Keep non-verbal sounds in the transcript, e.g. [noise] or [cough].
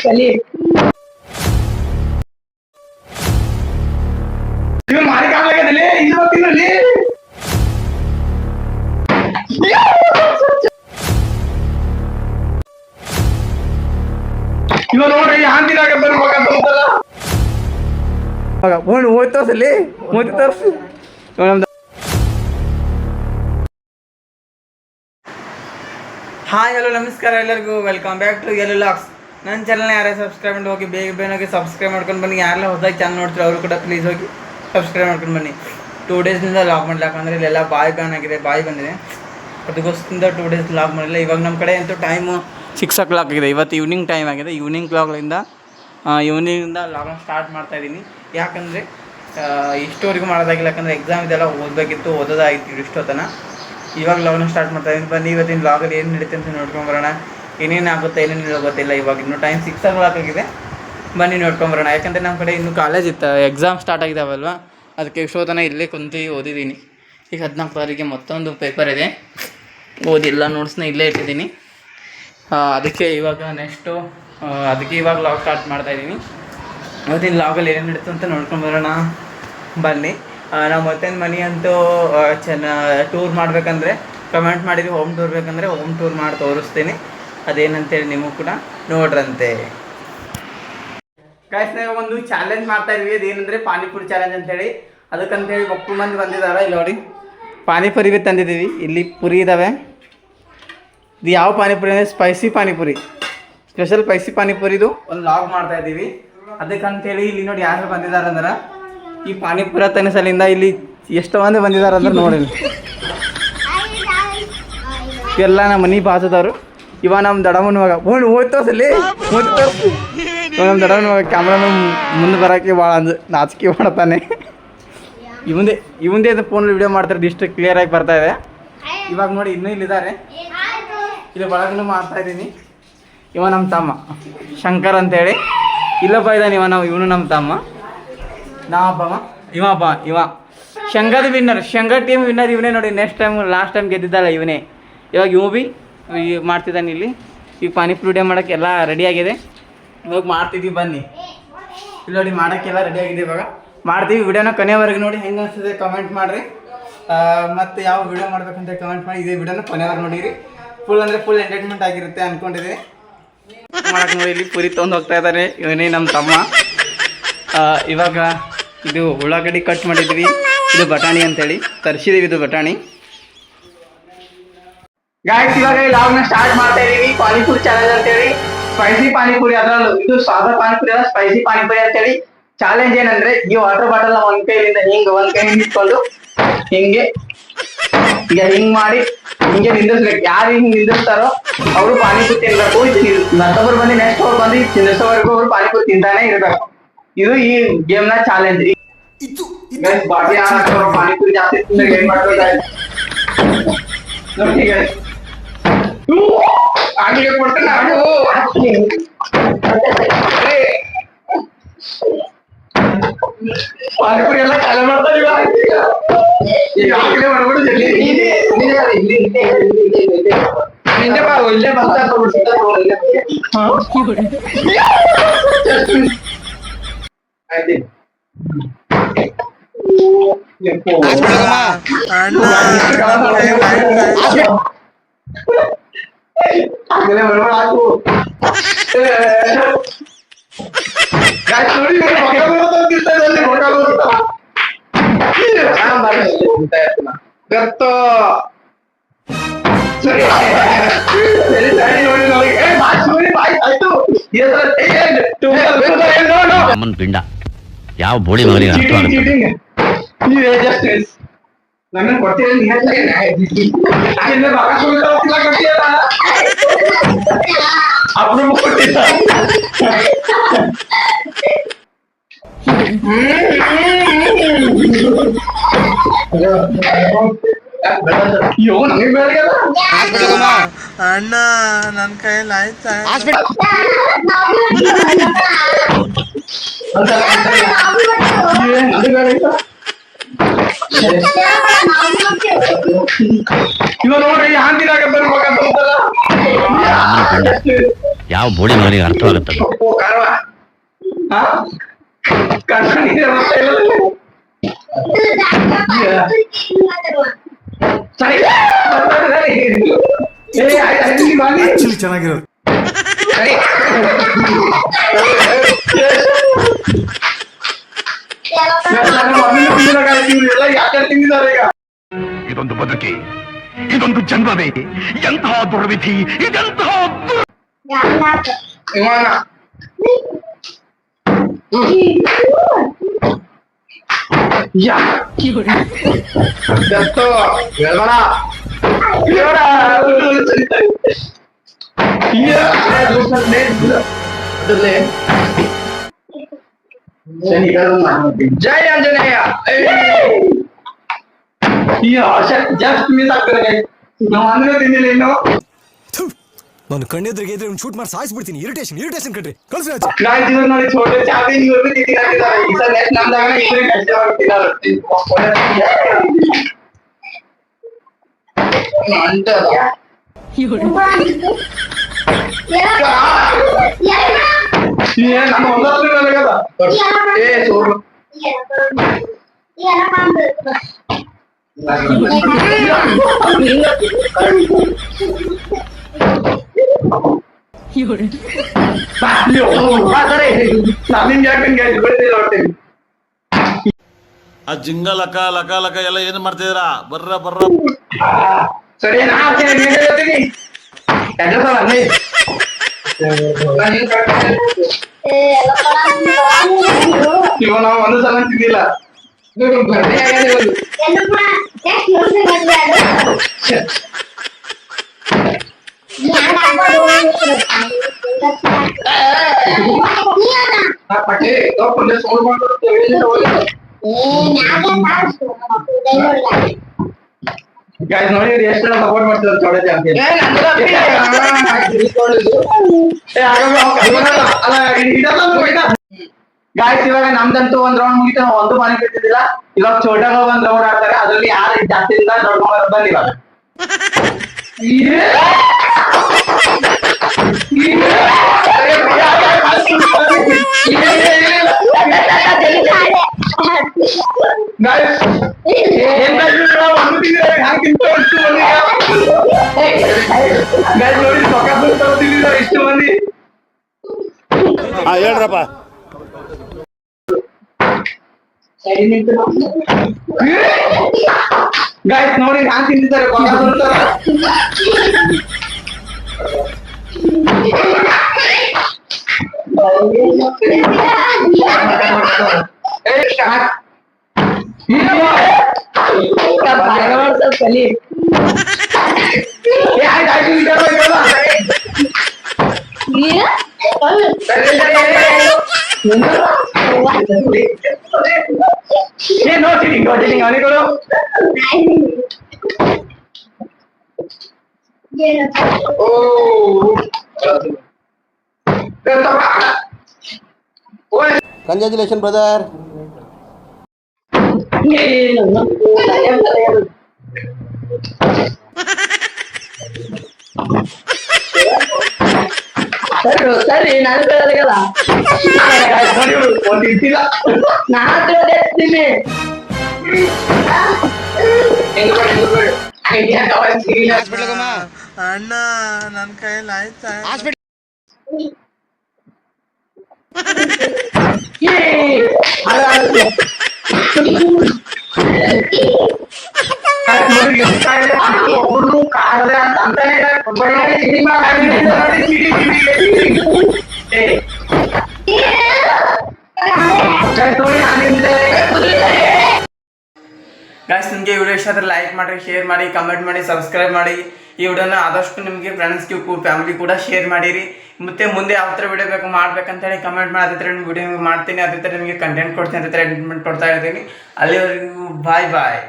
ಕಲಿ ಇವ್ನು ಮಾರಿ ಕಾಣ್ಲಾಗದಲ್ಲಿ ಇದು ತಿನ್ನಲ್ಲಿ ಇವ ನೋಡ್ರಿ ಯಾಂತಿನಾಗತ್ತ ಮಗ ತೋರ್ಸಲ್ಲ ಮಗ ಫೋನ್ ಹೋಯ್ತು ತೋರ್ಸಲಿ ಮೂತಿ ತೋರ್ಸು ನಮ್ದು ಹಾಯ್, ಹಲೋ, ನಮಸ್ಕಾರ ಎಲ್ಲರಿಗೂ. ವೆಲ್ಕಮ್ ಬ್ಯಾಕ್ ಟು ಎಲ್ ಲಾಕ್ಸ್ ನನ್ನ ಚಾನಲ್ನ ಯಾರೇ ಸಬ್ಸ್ಕ್ರೈಬ್ ಮಾಡಿ ಹೋಗಿ, ಬೇಗ ಬೇಗ ಹೋಗಿ ಸಬ್ಸ್ಕ್ರೈಬ್ ಮಾಡ್ಕೊಂಡು ಬನ್ನಿ. ಯಾರೆಲ್ಲ ಹೊಸದಾಗಿ ಚಾನಲ್ ನೋಡ್ತೀರಾ ಅವರು ಕೂಡ ಪ್ಲೀಸ್ ಹೋಗಿ ಸಬ್ಸ್ಕ್ರೈಬ್ ಮಾಡ್ಕೊಂಡು ಬನ್ನಿ. ಟೂ ಡೇಸ್ನಿಂದ ಲಾಕ್ ಮಾಡಲಿ ಯಾಕಂದರೆ ಇಲ್ಲೆಲ್ಲ ಬಾಯ್ ಬ್ಯಾನ್ ಆಗಿದೆ, ಬಾಯ್ ಬಂದಿದೆ. ಅದಕ್ಕೋಸ್ಕರ ಟೂ ಡೇಸ್ ಲಾಕ್ ಮಾಡಿಲ್ಲ. ಇವಾಗ ನಮ್ಮ ಕಡೆ ಅಂತೂ ಟೈಮು ಸಿಕ್ಸ್ ಓ ಕ್ಲಾಕ್ ಆಗಿದೆ. ಇವತ್ತು ಈವ್ನಿಂಗ್ ಟೈಮ್ ಆಗಿದೆ. ಈವ್ನಿಂಗ್ ಕ್ಲಾಕ್ಲಿಂದ ಈವ್ನಿಂಗಿಂದ ಲಾಕ್ ಸ್ಟಾರ್ಟ್ ಮಾಡ್ತಾ ಇದ್ದೀನಿ. ಯಾಕಂದರೆ ಇಷ್ಟೋರಿಗೂ ಮಾಡೋದಾಗಿಲ್ಲ. ಯಾಕಂದರೆ ಎಕ್ಸಾಮ್ ಇದೆಲ್ಲ ಓದಬೇಕಿತ್ತು ಓದೋದಾಗಿತ್ತು ಇಷ್ಟೊತ್ತನ. ಇವಾಗ ಲಾಗ್ನ ಸ್ಟಾರ್ಟ್ ಮಾಡ್ತಾ ಇದ್ದೀನಿ ಬನ್ನಿ, ಇವತ್ತಿನ ಲಾಗಲ್ಲಿ ಏನು ನಡೀತೆ ಅಂತ ನೋಡ್ಕೊಂಬರೋಣ. ಏನೇನು ಆಗುತ್ತೆ ಏನೇನಿಲ್ಲ ಗೊತ್ತಿಲ್ಲ. ಇವಾಗ ಇನ್ನೂ ಟೈಮ್ ಸಿಕ್ಸ್ ಆಗಿದೆ. ಬನ್ನಿ, ನೋಡ್ಕೊಂಬರೋಣ. ಯಾಕಂದರೆ ನಮ್ಮ ಕಡೆ ಇನ್ನೂ ಕಾಲೇಜ್ ಇತ್ತು. ಎಕ್ಸಾಮ್ ಸ್ಟಾರ್ಟ್ ಆಗಿದಾವಲ್ವ ಅದಕ್ಕೆ ಇಷ್ಟೊತ್ತನ ಇಲ್ಲೇ ಕುಂತು ಓದಿದ್ದೀನಿ. ಈಗ ಹದಿನಾಲ್ಕು ತಾರೀಕಿಗೆ ಮತ್ತೊಂದು ಪೇಪರ್ ಇದೆ. ಓದಿಲ್ಲ ನೋಟ್ಸ್ನ ಇಲ್ಲೇ ಇಟ್ಟಿದ್ದೀನಿ. ಅದಕ್ಕೆ ಇವಾಗ ನೆಕ್ಸ್ಟು ಅದಕ್ಕೆ ಇವಾಗ ಲಾಗ್ ಸ್ಟಾರ್ಟ್ ಮಾಡ್ತಾ ಇದ್ದೀನಿ ಇವತ್ತಿನ ಲಾಗಲ್ಲಿ ಏನೇನು ನಡೀತು ಅಂತ ನೋಡ್ಕೊಂಡು ಬರೋಣ ಬನ್ನಿ. ನಾವು ಮತ್ತೊಂದು ಮನಿ ಅಂತೂ ಚೆನ್ನ ಟೂರ್ ಮಾಡಬೇಕಂದ್ರೆ ಕಮೆಂಟ್ ಮಾಡಿದ್ವಿ ಹೋಮ್ ಟೂರ್ ಬೇಕಂದರೆ ಹೋಮ್ ಟೂರ್ ಮಾಡಿ ತೋರಿಸ್ತೀನಿ. ಅದೇನಂತೇಳಿ ನಿಮಗೂ ಕೂಡ ನೋಡ್ರಂತೆ. ಗಾಯ್ಸ್ ನಾವು ಒಂದು ಚಾಲೆಂಜ್ ಮಾಡ್ತಾ ಇದೀವಿ. ಅದೇನಂದ್ರೆ ಪಾನಿಪುರಿ ಚಾಲೆಂಜ್ ಅಂತೇಳಿ. ಅದಕ್ಕಂತೇಳಿ ಒಪ್ಪು ಮಂದಿ ಬಂದಿದ್ದಾರೆ ಇಲ್ಲಿ ನೋಡಿ. ಪಾನಿಪುರಿ ಬಿ ತಂದಿದ್ದೀವಿ. ಇಲ್ಲಿ ಪುರಿ ಇದ್ದಾವೆ ಇದು ಯಾವ ಪಾನಿಪುರಿ ಅಂದರೆ ಸ್ಪೈಸಿ ಪಾನಿಪುರಿ. ಸ್ಪೆಷಲ್ ಸ್ಪೈಸಿ ಪಾನಿಪುರಿದು ಒಂದು ಲಾಗ್ ಮಾಡ್ತಾ ಇದ್ದೀವಿ. ಅದಕ್ಕಂತೇಳಿ ಇಲ್ಲಿ ನೋಡಿ ಯಾರು ಬಂದಿದ್ದಾರೆ ಅಂದ್ರೆ ಈ ಪಾನಿಪುರ ತನಿಸಲಿಂದ ಇಲ್ಲಿ ಎಷ್ಟು ಮಂದಿ ಬಂದಿದ್ದಾರೆ ಅಂದ್ರೆ ನೋಡಿ. ಎಲ್ಲ ನಮ್ಮ ಮನೆ ಬಾಜುದವರು ಇವ ನಮ್ಮ ದಡಮನ ಮಗ. ಹೋಗಿ ಹೋಯ್ತು ಸಲಿ? ಹೋಯ್ತು ನಮ್ಮ ದಡಮನ ಮಗ. ಕ್ಯಾಮ್ರಾನ ಮುಂದೆ ಬರೋಕ್ಕೆ ಭಾಳ ಅಂದ್ ನಾಚಿಕೆ ಮಾಡ್ತಾನೆ. ಇವಂದೇ ಇವಂದೇ ಫೋನಲ್ಲಿ ವಿಡಿಯೋ ಮಾಡ್ತಾರೆ. ಡಿಸ್ಟ್ರಿಕ್ಟ್ ಕ್ಲಿಯರ್ ಆಗಿ ಬರ್ತಾ ಇದೆ. ಇವಾಗ ನೋಡಿ, ಇನ್ನೂ ಇಲ್ಲಿದ್ದಾರೆ. ಇಲ್ಲಿ ಬಳಗನು ಮಾಡ್ತಾ ಇದ್ದೀನಿ. ಇವ ನಮ್ಮ ತಮ್ಮ. ಶಂಕರ್ ಅಂತೇಳಿ. ಇಲ್ಲಪ್ಪ ಇದ್ದಾನೆ ಇವ ನಾವು, ಇವನು ನಮ್ಮ ತಮ್ಮ. ನಾವಬ್ಬವ ಇವ ಒಬ್ಬ ಇವ. ಶಂಗದ ವಿನ್ನರ್ ಶಂಗ ಟೀಮ್ ವಿನ್ನರ್ ಇವನೇ ನೋಡಿ ನೆಕ್ಸ್ಟ್ ಟೈಮ್ ಲಾಸ್ಟ್ ಟೈಮ್ ಗೆದ್ದಿದ್ದಲ್ಲ ಇವನೇ. ಇವಾಗ ಇವು ಬಿ ಈ ಮಾಡ್ತಿದ್ದಾನೆ ಇಲ್ಲಿ. ಈಗ ಪಾನಿಪುರಿ ಡೇ ಮಾಡೋಕೆ ಎಲ್ಲ ರೆಡಿ ಆಗಿದೆ. ಇವಾಗ ಮಾಡ್ತಿದ್ವಿ ಬನ್ನಿ. ಇಲ್ಲಿ ನೋಡಿ ಮಾಡೋಕ್ಕೆಲ್ಲ ರೆಡಿ ಆಗಿದೆ ಇವಾಗ. ಮಾಡ್ತೀವಿ ವಿಡಿಯೋನ ಕೊನೆವರೆಗೆ ನೋಡಿ ಹೆಂಗೆ ಅನಿಸ್ತದೆ ಕಮೆಂಟ್ ಮಾಡಿರಿ. ಮತ್ತು ಯಾವ ವಿಡಿಯೋ ಮಾಡ್ಬೇಕಂತ ಕಮೆಂಟ್ ಮಾಡಿ ಇದೇ ವಿಡಿಯೋನ ಕೊನೆವರೆಗೆ ನೋಡಿರಿ. ಫುಲ್ ಅಂದರೆ ಫುಲ್ ಎಂಟರ್ಟೈನ್ಮೆಂಟ್ ಆಗಿರುತ್ತೆ ಅಂದ್ಕೊಂಡಿದ್ದೀನಿ ಮಾಡಕ್ಕೆ ನೋಡಿ ಇಲ್ಲಿ ಪುರಿ ತೊಗೊಂಡು ಹೋಗ್ತಾ ಇದ್ದಾರೆ ಇವನೇ ನಮ್ಮ ತಮ್ಮ. ಇವಾಗ ಇದು ಉಳ್ಳಾಗಡ್ಡಿ ಕಟ್ ಮಾಡಿದ್ವಿ. ಇದು ಬಟಾಣಿ ಅಂತೇಳಿ. ತರಿಸಿದೀವಿ ಇದು ಬಟಾಣಿ. ಗಾಯ್ಸ್ ಇವಾಗ ಲಾಗ್ನ ಸ್ಟಾರ್ಟ್ ಮಾಡ್ತಾ ಇದೀವಿ. ಪಾನಿಪುರಿ ಚಾಲೆಂಜ್ ಅಂತೇಳಿ. ಸ್ಪೈಸಿ ಪಾನಿಪುರಿ ಅದ್ರಲ್ಲೂ. ಇದು ಸಾದಾ ಪಾನಿಪುರಿ ಅಲ್ಲ ಸ್ಪೈಸಿ ಪಾನಿಪುರಿ ಅಂತೇಳಿ. ಚಾಲೆಂಜ್ ಏನಂದ್ರೆ, ಈ ವಾಟರ್ ಬಾಟಲ್ ಒಂದ್ ಕೈಯಿಂದ ಹಿಂಗ್, ಒಂದ್ ಕೈ ನಿಂತ್ಕೊಂಡು ಹಿಂಗೆ, ಈಗ ಹಿಂಗ್ ಮಾಡಿ, ಹಿಂಗೆ ನಿಂದಿಸ್ಬೇಕು ಯಾರು ಹಿಂಗ್ ನಿಂದಿರ್ತಾರೋ ಅವರು ಪಾನಿಪುರಿ ತಿನ್ಬೇಕು. ಮತ್ತೊಬ್ರು ಬಂದು ನೆಕ್ಸ್ಟ್ ಅವ್ರು ಬಂದು ತಿನ್ನಿಸೋವರೆಗೂ ಅವ್ರು ಪಾನಿಪುರಿ ತಿಂತಾನೆ ಇರ್ಬೇಕು. ಇದು ಈ ಗೇಮ್ನ ಚಾಲೆಂಜ್ ಬಾಟಿ ಹಾಕೋರು ಪಾನಿಪುರಿ ಜಾಸ್ತಿ ತಿಂದ್ರೆ ಏನ್ ಮಾಡ್ಬೇಕು guys. ಆಗ್ಲೇ ಕೊಡ್ತಾನೆ ಆಗು ಪಾನಿಪುರಿ ಎಲ್ಲ ಕಾಲ ಮಾಡ್ತಾ ಇವ ಈಗ ಆಗ್ಲೇ ಮಾಡ್ಬಿಡು ಜಲ್ದಿ ನಿಂದೆ ಬಾ ಒಳ್ಳೆ ಬಂದ ಆಗ್ಲೇ ಮಾಡ್ಬೇಡ ನೋಡಿ ನೋಡಿ ಏ ಬಾಯ್ ಸುರಿ ಬಾಯ್ ಆಯ್ತು ಇದರ ಏ ಟು ನೋ ನೋ ಅಮ್ಮನ ಪಿಂಡ ಯಾವ ಬೋಳಿ ಮಗನಿಗೆ ಅರ್ಥ ಆಗುತ್ತೆ ಅಣ್ಣ ನನ್ನ ಕೈಯಲ್ಲಿ ಆಯ್ತಾ? [laughs] ಇವ ನೋಡ್ರಿ ಬರ್ಬೇಕಂತ ಯಾವ ಬೋಡಿ ಮಗನಿಗೆ ಅರ್ಥ ಆಗುತ್ತೆ ಕಾರವ. ಹಾ ಕಣ್ಣಿಗೆ ಬರ್ತಾ ಇಲ್ಲ. ಸರಿ. ಬರ್ತಾರೆ, ಸರಿ. ಏ, ಆಯ್ತು, ಆಯ್ತು, ನೀವು ಬನ್ನಿ. ಆಕ್ಚುಲಿ ಚೆನ್ನಾಗಿರೋದು. ಯಾಕೆ ಇದೊಂದು ಬದುಕಿ ಇದೊಂದು ಜನ್ಮವೇ ಎಂತಹ ದುರ್ವಿಧಿ ಇದೆಂತಹ ವಿಮಾನ. Iya, bukan desa. Betul Seni ke rumah. Jaya Jenaya. Iya, saya just minta kerja. Gimana ini Lino? ನಾನು ಕಣ್ಣೆದ್ರಿಗೆ ಇದ್ರೆ ಒಂದು ಶೂಟ್ ಮಾಡಿ ಸಾಯಿಸ್ಬಿಡ್ತೀನಿ ಇರಿಟೇಷನ್ ಇರಿಟೇಷನ್ ಕಣ್ರಿ ಕಳ್ಸಿ ನಾನು ಜೀವನದಲ್ಲಿ ಚೋಟೆ ಚಾಟಿ ನೀವು ತಿಂಡಿ ಹಾಕಿದ್ದಾರೆ ಈ ಸಲ ನೆಟ್ ನಮ್ದಾಗ ಇದ್ರೆ ಕಷ್ಟ ಆಗ್ತಿದ್ದಾರೆ ಅಂತ ಏ ಸೋರು ಆ ಜಿಂಗ ಲಕ ಲಕ ಲಕ ಎಲ್ಲ ಏನ್ ಮಾಡ್ತಿದ್ರ ಬರ್ರ ಬರ್ರ. ಸರಿ, ನಾ ಹೇಳ್ತೀನಿ. ಹಾಕ್ತೀನಿ ನಿಮ್ಗೆ ಹೇಳ್ತೀನಿ ಕೆಲಸ ಅನ್ನಿ ಇವಾಗ ನಾವು ಒಂದು ಸಲ ತಿಂದಿಲ್ಲ ಇದು ಬರ್ಡೇ ಆಗಿದೆ ಇವತ್ತು. ಆ ಪಟ್ಟೆ ತಗೊಂಡೆ ಸೋಲ್ ಮಾಡ್ಕೊಡ್ತೇವೆ ಗಾಯ್ಸ್ ನೋಡಿ ಇವ್ರು ಎಷ್ಟು ಜನ ಸಪೋರ್ಟ್ ಮಾಡ್ತಿದ್ದಾರೆ ಚೌಡ ಚಾಂಪಿಯನ್ ಗಾಯ್ಸ್ ಇವಾಗ ನಮ್ದಂತೂ ಒಂದ್ ರೌಂಡ್ ಮುಗಿತ. ನಾವು ಒಂದು ಮನೆ ಬಿಟ್ಟಿದ್ದಿಲ್ಲ ಇವಾಗ ಚೋಟಾಗ ಒಂದ್ ರೌಂಡ್ ಆಡ್ತಾರೆ. ಅದ್ರಲ್ಲಿ ಯಾರು ಜಾಸ್ತಿ ದೊಡ್ಡ ಮಗ ಬಂದ್ ಇವಾಗ ತಿಂದ್ರೆ ಹ್ಯಾಂಗ್ ತಿಂತಾರೆ ಇಷ್ಟು ಮಂದಿ Guys, ನೋಡಿ ಸೊಕ್ಕ ಬಂದು ತಗೋತಿದ್ದೀರಾ ಇಷ್ಟು ಮಂದಿ ಹಾ ಹೇಳ್ರಪ್ಪ ಗಾಯ್ಸ್ ನೋಡಿ ಹ್ಯಾಂಗ್ ತಿಂತಿದ್ದಾರೆ ಕೊಕ್ಕ ಬರ್ತಾರ ಏ ಸ್ಟಾರ್ಟ್ ಕಲಿ ಏ ಆಯ್ತು ಆಯ್ತು ಈಗ ಬರ್ಬೇಕಲ್ಲ. ಏ ನೋ ಚೀಟಿಂಗ್ ನೋ ಚೀಟಿಂಗ್ ಅವನಿಗಳು ಓ ಓಯ್ ಕಂಗ್ರಾಚುಲೇಷನ್ ಬ್ರದರ್ ಸರಿ ಸರಿ ನಾನು ಕೇಳೋದಿಲ್ಲ. ನಾ ಎತ್ತೀನಿ ಅಣ್ಣ ನನ್ ಕೈಯಲ್ಲಿ ಆಯ್ತಾ? ನಿಮಗೆ ಈ ವಿಡಿಯೋ ಇಷ್ಟ ಆದರೆ ಲೈಕ್ ಮಾಡಿ ಶೇರ್ ಮಾಡಿ ಕಮೆಂಟ್ ಮಾಡಿ ಸಬ್ಸ್ಕ್ರೈಬ್ ಮಾಡಿ. ಈ ವಿಡಿಯೋನ ಆದಷ್ಟು ನಿಮಗೆ ಫ್ರೆಂಡ್ಸ್ಗೆ ಫ್ಯಾಮಿಲಿ ಕೂಡ ಶೇರ್ ಮಾಡಿರಿ. ಮತ್ತೆ ಮುಂದೆ ಯಾವ ತರ ವಿಡಿಯೋ ಬೇಕು ಮಾಡ್ಬೇಕಂತೇಳಿ ಕಮೆಂಟ್ ಮಾಡಿ ಅದೇ ಥರ ವಿಡಿಯೋ ಮಾಡ್ತೀನಿ. ಅದೇ ತರ ನಿಮಗೆ ಕಂಟೆಂಟ್ ಕೊಡ್ತೀನಿ ಅದೇ ಎಂಟರ್ಟೈನ್ಮೆಂಟ್ ಕೊಡ್ತಾ ಇರ್ತೀನಿ ಅಲ್ಲಿವರೆಗೂ ಬಾಯ್ ಬಾಯ್